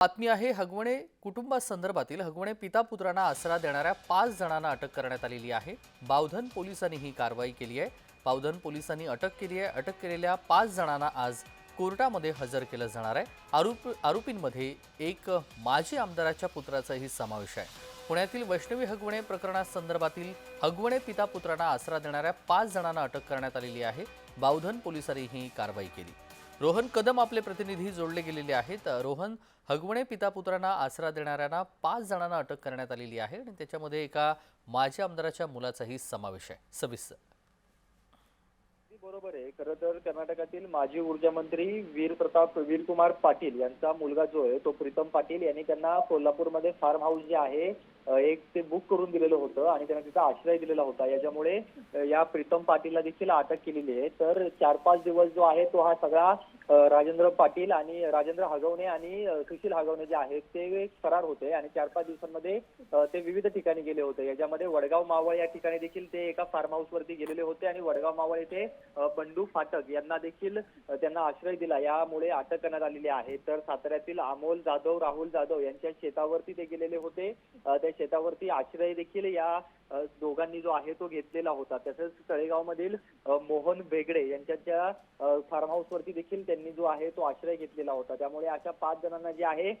बातमी आहे हगवणे कुटुंबासंदर्भातील हगवणे पिता पुत्रांना आसरा देणाऱ्या पाच जणांना अटक करण्यात आलेली आहे. बावधन पोलिसांनी ही कारवाई केली आहे. बावधन पोलिसांनी अटक केली आहे. अटक केलेल्या पाच जणांना आज कोर्टामध्ये हजर केलं जाणार आहे. आरोप आरोपींमध्ये एक माजी आमदाराच्या पुत्राचाही समावेश आहे. पुण्यातील वैष्णवी हगवणे प्रकरणासंदर्भातील हगवणे पिता पुत्रांना आसरा देणाऱ्या पाच जणांना अटक करण्यात आलेली आहे. बावधन पोलिसांनी ही कारवाई केली. रोहन कदम आपले प्रतिनिधी जोडले गेलेले आहेत. रोहन हगवणे पिता पुत्रांना आसरा देणाऱ्यांना पाच जणांना अटक करण्यात आलेली आहे आणि त्याच्यामध्ये एका माजी आमदाराच्या मुलाचाही समावेश आहे. सविस्तर. बरोबर आहे. खरं तर कर्नाटकातील माजी ऊर्जा मंत्री वीर प्रताप वीरकुमार पाटील यांचा मुलगा जो आहे तो प्रीतम पाटील यांनी त्यांना कोल्हापूरमध्ये फार्म हाऊस जे आहे एक ते बुक करून दिलेलं होतं आणि त्यांना तिचा आश्रय दिलेला होता. याच्यामुळे या प्रीतम पाटीलला देखील अटक केलेली आहे. तर चार पाच दिवस जो आहे तो हा सगळा राजेंद्र पाटील आणि राजेंद्र हगवणे आणि सुशील हगवणे जे आहेत ते फरार होते आणि चार पाच दिवसांमध्ये ते विविध ठिकाणी गेले होते. याच्यामध्ये वडगाव मावळ या ठिकाणी देखील ते एका फार्म हाऊस वरती गेलेले होते आणि वडगाव मावळ येथे बंडू फाटक यांना देखील त्यांना आश्रय दिला. यामुळे अटक करण्यात आलेली आहे. तर साताऱ्यातील अमोल जाधव राहुल जाधव यांच्या शेतावरती ते गेलेले होते. त्या शेतावरती आश्रय देखील या दोघांनी जो आहे तो घेतलेला होता. तसंच तळेगावमधील मोहन बेगडे यांच्या फार्म हाऊस वरती देखील त्यांनी जो आहे तो आश्रय घेतलेला होता. त्यामुळे अशा पाच जणांना जे आहे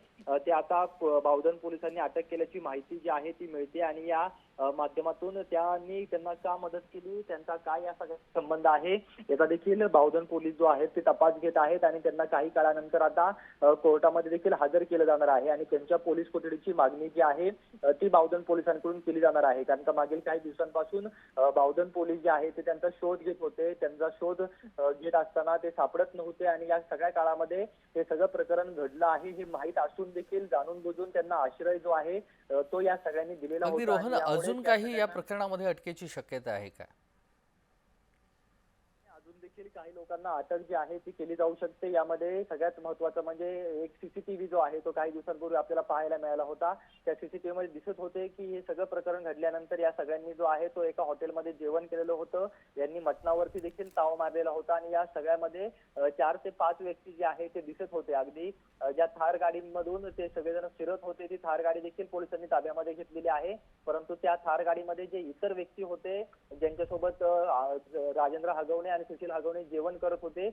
ते आता बावधन पोलिसांनी अटक केल्याची माहिती जी आहे ती मिळते आणि या माध्यमातून त्यांनी त्यांना का मदत केली? त्यांचा काय या सगळ्या संबंध आहे? याचा देखील बावधन पोलीस जो आहे ते तपास घेत आहेत आणि त्यांना काही काळानंतर आता कोर्टामध्ये देखील हजर केलं जाणार आहे आणि त्यांच्या पोलीस कोठडीची मागणी जी आहे ती बावधन पोलिसांकडून केली जाणार आहे. कारण का मागील काही दिवसांपासून बावधन पोलीस जे आहे ते त्यांचा शोध घेत होते. त्यांचा शोध घेत असताना ते सापडत नव्हते आणि या सगळ्या काळामध्ये हे सगळं प्रकरण घडलं आहे हे माहीत असून देखील जाणून बुजून त्यांना आश्रय जो आहे तो या सगळ्यांनी दिलेला होता अजून काही या प्रकरणामध्ये अटकेची शक्यता आहे का? अजून देखील काही लोकांना अटक जी आहे ती केली जाऊ शकते. यामध्ये सगळ्यात महत्वाचं म्हणजे एक सीसीटीव्ही जो आहे तो काही दिवसांपूर्वी आपल्याला पाहायला मिळाला होता. त्या सीसीटीव्ही मध्ये दिसत होते की हे सगळं प्रकरण घडल्यानंतर या सगळ्यांनी जो आहे तो एका हॉटेलमध्ये जेवण केलेलं होतं. यांनी मटणावरती देखील ताव मारलेला होता आणि या सगळ्यामध्ये चार ते पाच व्यक्ती जे आहे ते दिसत होते अगदी. ज्या थार गाडीमधून ते सगळेजण फिरत होते ती थार गाडी देखील पोलिसांनी ताब्यामध्ये घेतलेली आहे. परंतु त्या थार गाडीमध्ये जे इतर व्यक्ती होते ज्यांच्यासोबत राजेंद्र हगवणे आणि सुशील हगवणे जेवण करत होते.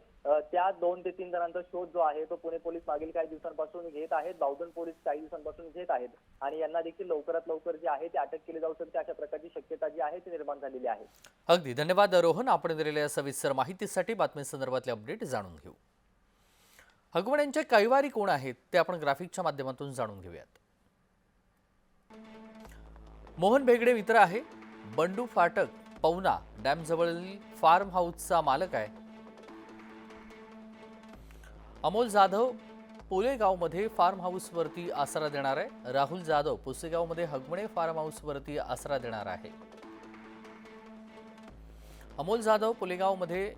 त्या दोन ते तीन जणांचा शोध जो आहे तो पुणे पोलीस मागील काही दिवसांपासून घेत आहेत. बावधन पोलीस काही दिवसांपासून घेत आहेत. आणि यांना देखील लवकरात लवकर जे आहे ते अटक केली जाऊ शकते. अशा प्रकारची शक्यता जी आहे ती निर्माण झालेली आहे. अगदी. धन्यवाद रोहन. आपण दिलेल्या सविस्तर माहितीसाठी बातमीसंदर्भातले अपडेट जाणून घेऊ. हगवण्यांचे कैवारी कोण आहेत ते आपण ग्राफिकच्या माध्यमातून जाणून घेऊयात. मोहन भेगडे मित्र आहे. बंडू फाटक पवना डॅम जवळील फार्म हाऊसचा मालक आहे. अमोल जाधव पोलेगावमध्ये फार्म हाऊसवरती आसरा देणार आहे. राहुल जाधव पुसेगावमध्ये हगमणे फार्म हाऊसवरती आसरा देणार आहे. अमोल जाधव पुलेगावमध्ये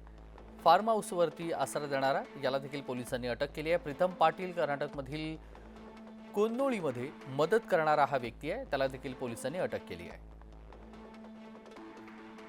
फार्म हाऊसवरती आसरा देणारा याला देखील पोलिसांनी अटक केली आहे. प्रीतम पाटील कर्नाटकमधील कोन्नोळीमध्ये मदत करणारा हा व्यक्ती आहे. त्याला देखील पोलिसांनी अटक केली आहे.